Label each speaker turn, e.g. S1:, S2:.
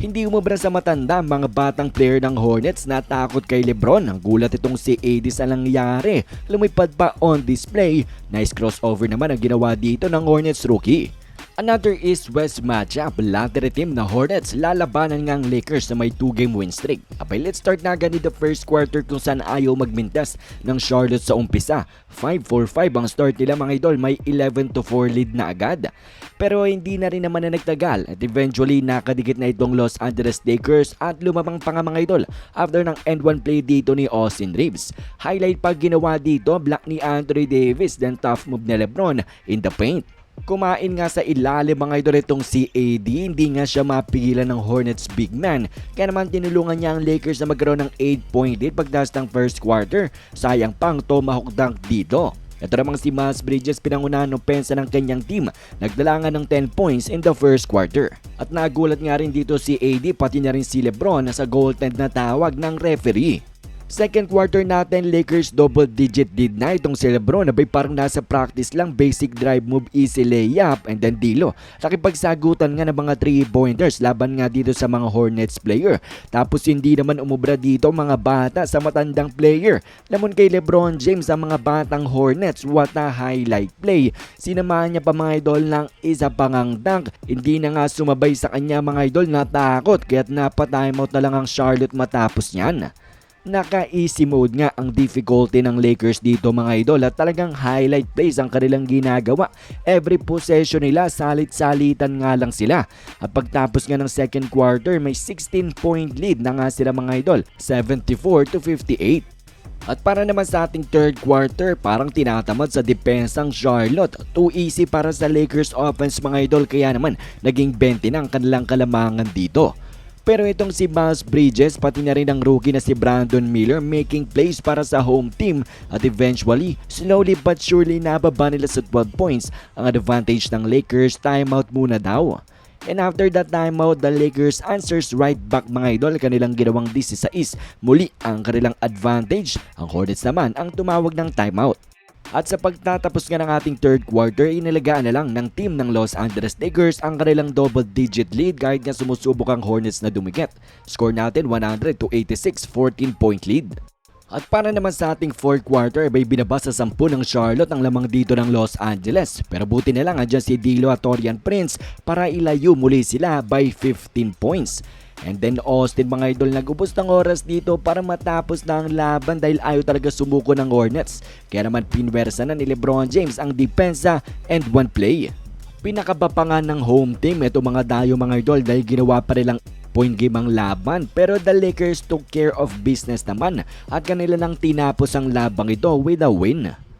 S1: Hindi umubra sa matanda mga batang player ng Hornets na takot kay Lebron. Ang gulat itong si AD sa nangyari. Lumipad pa on display. Nice crossover naman ang ginawa dito ng Hornets rookie. Another East-West matchup, lottery team na Hornets lalabanan ng Lakers na may 2-game win streak. Abay, let's start na agad the first quarter kung saan ayaw magmintas ng Charlotte sa umpisa. 5-4-5 ang start nila mga idol, may 11-4 lead na agad. Pero hindi na rin naman na nagtagal at eventually nakadikit na itong Los Angeles Lakers at lumabang pa nga mga idol after ng end one play dito ni Austin Reeves. Highlight pa ginawa dito, block ni Anthony Davis then tough move ni Lebron in the paint. Kumain nga sa ilalim mga idol itong si AD, hindi nga siya mapigilan ng Hornets big man. Kaya naman tinulungan niya ang Lakers na magkaroon ng 8 point lead pagdating ng first quarter. Sayang pang tomahawk dunk dito. Ito namang si Miles Bridges pinangunahan ng pensa ng kanyang team. Nagdala nga ng 10 points in the first quarter. At nagulat nga rin dito si AD pati na rin si Lebron na sa goaltend na tawag ng referee. Second quarter natin, Lakers double digit lead na itong si Lebron. Abay parang nasa practice lang, basic drive move, easy layup, and then dilo. Nakipagsagutan nga ng mga 3 pointers laban nga dito sa mga Hornets player. Tapos hindi naman umubra dito mga bata sa matandang player. Lamon kay Lebron James ang mga batang Hornets, what a highlight play. Sinamahan niya pa mga idol ng isa pangang dunk. Hindi na nga sumabay sa kanya mga idol natakot kaya't napa-timeout na lang ang Charlotte matapos niyan. Naka-easy mode nga ang difficulty ng Lakers dito mga idol at talagang highlight plays ang kanilang ginagawa. Every possession nila salit-salitan nga lang sila. At pagtapos nga ng second quarter may 16 point lead na nga sila mga idol, 74 to 58. At para naman sa ating third quarter, parang tinatamad sa depensang Charlotte. Too easy para sa Lakers offense mga idol kaya naman naging 20 na ang kanilang kalamangan dito. Pero itong si Miles Bridges pati na rin ang rookie na si Brandon Miller making plays para sa home team at eventually slowly but surely nababa nila sa 12 points ang advantage ng Lakers timeout muna daw. And after that timeout, the Lakers answers right back mga idol kanilang ginawang 16 muli ang kanilang advantage. Ang Hornets naman ang tumawag ng timeout. At sa pagtatapos nga ng ating third quarter, inalagaan na lang ng team ng Los Angeles Lakers ang kanilang double-digit lead kahit nga sumusubok ang Hornets na dumikit. Score natin 100 to 86, 14 point lead. At para naman sa ating fourth quarter, ay binaba sa 10 ng Charlotte ang lamang dito ng Los Angeles. Pero buti na lang andyan si Dilo at Torian Prince para ilayo muli sila by 15 points. And then Austin mga idol nagubos ng oras dito para matapos na ang laban dahil ayaw talaga sumuko ng Hornets. Kaya naman pinwersa na ni Lebron James ang depensa and one play. Pinakabapangan ng home team ito mga dayo mga idol dahil ginawa pa nilang point game ang laban pero the Lakers took care of business naman at kanila nang tinapos ang labang ito with a win.